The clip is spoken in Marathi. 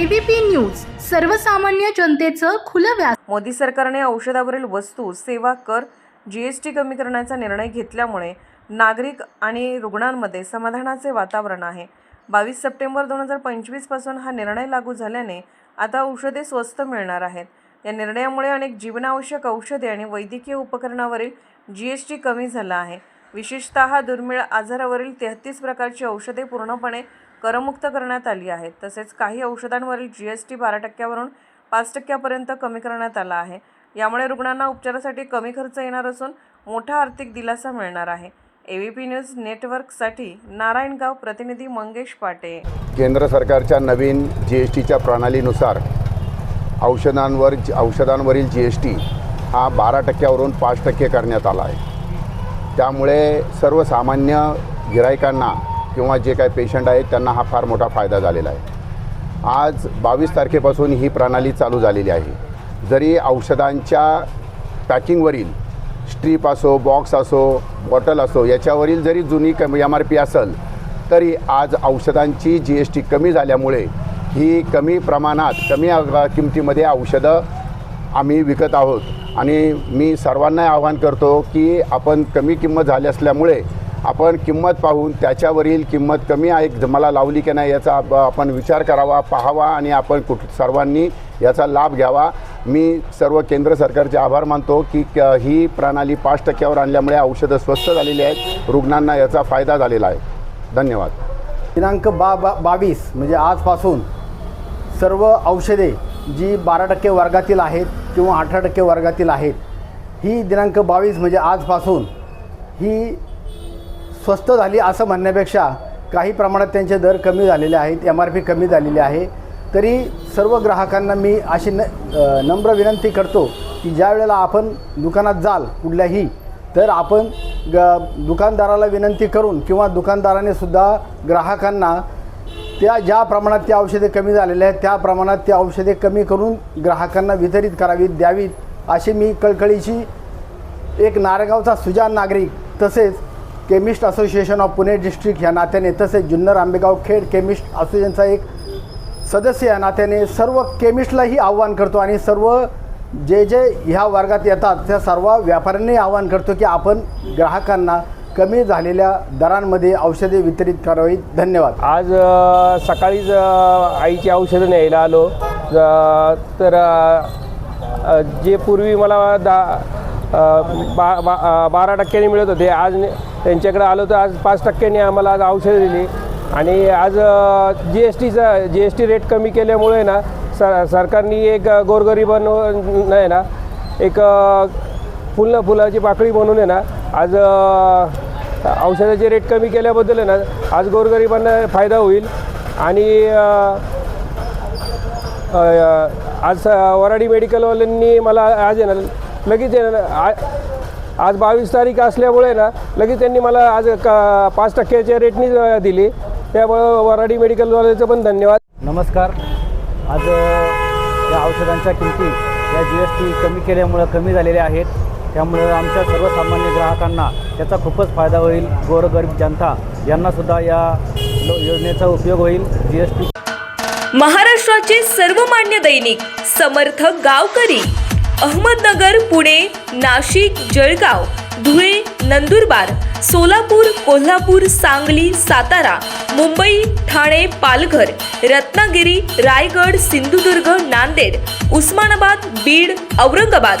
एबीपी न्यूज सर्वसामान्य जनतेचं खुलं व्यास मोदी सरकारने औषधावरील वस्तू सेवा कर जीएसटी कमी करण्याचा निर्णय घेतल्यामुळे नागरिक आणि रुग्णांमध्ये समाधानाचे वातावरण आहे. बावीस सप्टेंबर दोन हजार पंचवीसपासून हा निर्णय लागू झाल्याने आता औषधे स्वस्त मिळणार आहेत. या निर्णयामुळे अनेक जीवनावश्यक औषधे आणि वैद्यकीय उपकरणावरील जी एस टी कमी झाला आहे. विशेषतः दुर्मिळ आजारावरील तेहतीस प्रकारची औषधे पूर्णपणे करमुक्त करण्यात आली आहेत. तसेच काही औषधांवरील जी एस टी बारा टक्क्यावरून पाच टक्क्यापर्यंत कमी करण्यात आला आहे. यामुळे रुग्णांना उपचारासाठी कमी खर्च येणार असून मोठा आर्थिक दिलासा मिळणार आहे. ए व्ही पी न्यूज नेटवर्कसाठी नारायणगाव प्रतिनिधी मंगेश पाटे. केंद्र सरकारच्या नवीन जी एस टीच्या प्रणालीनुसार औषधांवर औषधांवरील जी एस टी हा बारा टक्क्यावरून पाच टक्के करण्यात आला आहे. त्यामुळे सर्वसामान्य गिरायकांना किंवा जे काही पेशंट आहेत त्यांना हा फार मोठा फायदा झालेला आहे. आज बावीस तारखेपासून ही प्रणाली चालू झालेली आहे. जरी औषधांच्या पॅकिंगवरील स्ट्रीप असो बॉक्स असो बॉटल असो याच्यावरील जरी जुनी कमी एम आर पी असेल तरी आज औषधांची जी एस टी कमी झाल्यामुळे ही कमी प्रमाणात कमी किमतीमध्ये औषधं आम्ही विकत आहोत. आणि मी सर्वांना आवाहन करतो की आपण कमी किंमत झाली असल्यामुळे आपण किंमत पाहून त्याच्यावरील किंमत कमी आहे मला लावली की नाही याचा आपण विचार करावा पाहावा आणि आपण कुठ सर्वांनी याचा लाभ घ्यावा. मी सर्व केंद्र सरकारचे आभार मानतो की क- ही प्रणाली पाच टक्क्यावर आणल्यामुळे औषधं स्वस्त झालेली आहेत रुग्णांना याचा फायदा झालेला आहे. धन्यवाद. दिनांक बा बा बावीस म्हणजे आजपासून सर्व औषधे जी बारा टक्के वर्गातील आहेत किंवा अठरा टक्के वर्गातील आहेत ही दिनांक बावीस म्हणजे आजपासून ही स्वस्त झाली असं म्हणण्यापेक्षा काही प्रमाणात त्यांचे दर कमी झालेले आहेत एम आर पी कमी झालेली आहे. तरी सर्व ग्राहकांना मी अशी न नम्र विनंती करतो की ज्या वेळेला आपण दुकानात जाल कुठल्याही तर आपण ग दुकानदाराला विनंती करून किंवा दुकानदाराने सुद्धा ग्राहकांना त्या ज्या प्रमाणात त्या औषधे कमी झालेल्या आहेत त्या प्रमाणात त्या औषधे कमी करून ग्राहकांना वितरित करावीत द्यावीत अशी मी कळकळीची एक नारगावचा सुजान नागरिक तसेच chemist association of Pune district ह्या नात्याने तसेच जुन्नर आंबेगाव खेड केमिस्ट असोसिएशनचा एक सदस्य या नात्याने सर्व केमिस्टलाही आव्हान करतो आणि सर्व जे जे ह्या वर्गात येतात त्या सर्व व्यापाऱ्यांनी आव्हान करतो की आपण ग्राहकांना कमी झालेल्या दरांमध्ये औषधे वितरित करावीत. धन्यवाद. आज अ, सकाळीच अ, आईची औषधं न्यायला आलो. अ, तर अ, अ, जे पूर्वी मला दा अ, बा बा अ, बारा टक्क्यांनी मिळत होते आज ने- त्यांच्याकडे आलो तर आज पाच टक्क्यांनी आम्हाला आज औषधं दिली. आणि आज जी एस टीचा जी एस टी रेट कमी केल्यामुळे ना सर सरकारने एक गोरगरिबांना आहे ना एक अ, फुलं फुलाची पाकळी म्हणून आहे ना आज औषधाचे रेट कमी केल्याबद्दल आहे ना आज गोरगरिबांना फायदा होईल. आणि आज स- वराडी मेडिकलवाल्यांनी मला आज आहे ना लगेच आहे ना आ- आज बावीस तारीख असल्यामुळे ना लगेच त्यांनी मला आज का पाच टक्क्याच्या रेटनी दिली. त्यामुळं वराडी मेडिकलवाल्याचं पण धन्यवाद. नमस्कार. आज या औषधांच्या किमती या जी एस टी कमी केल्यामुळं कमी झालेल्या आहेत. त्यामुळे आमच्या सर्वसामान्य ग्राहकांना त्याचा खूपच फायदा होईल. गोरगरीब जनता यांनासुद्धा या योजनेचा उपयोग होईल. जी एस टी महाराष्ट्राचे सर्वमान्य दैनिक समर्थ गावकरी अहमदनगर पुणे नाशिक जळगाव धुळे नंदुरबार सोलापूर कोल्हापूर सांगली सातारा मुंबई ठाणे पालघर रत्नागिरी रायगड सिंधुदुर्ग नांदेड उस्मानाबाद बीड औरंगाबाद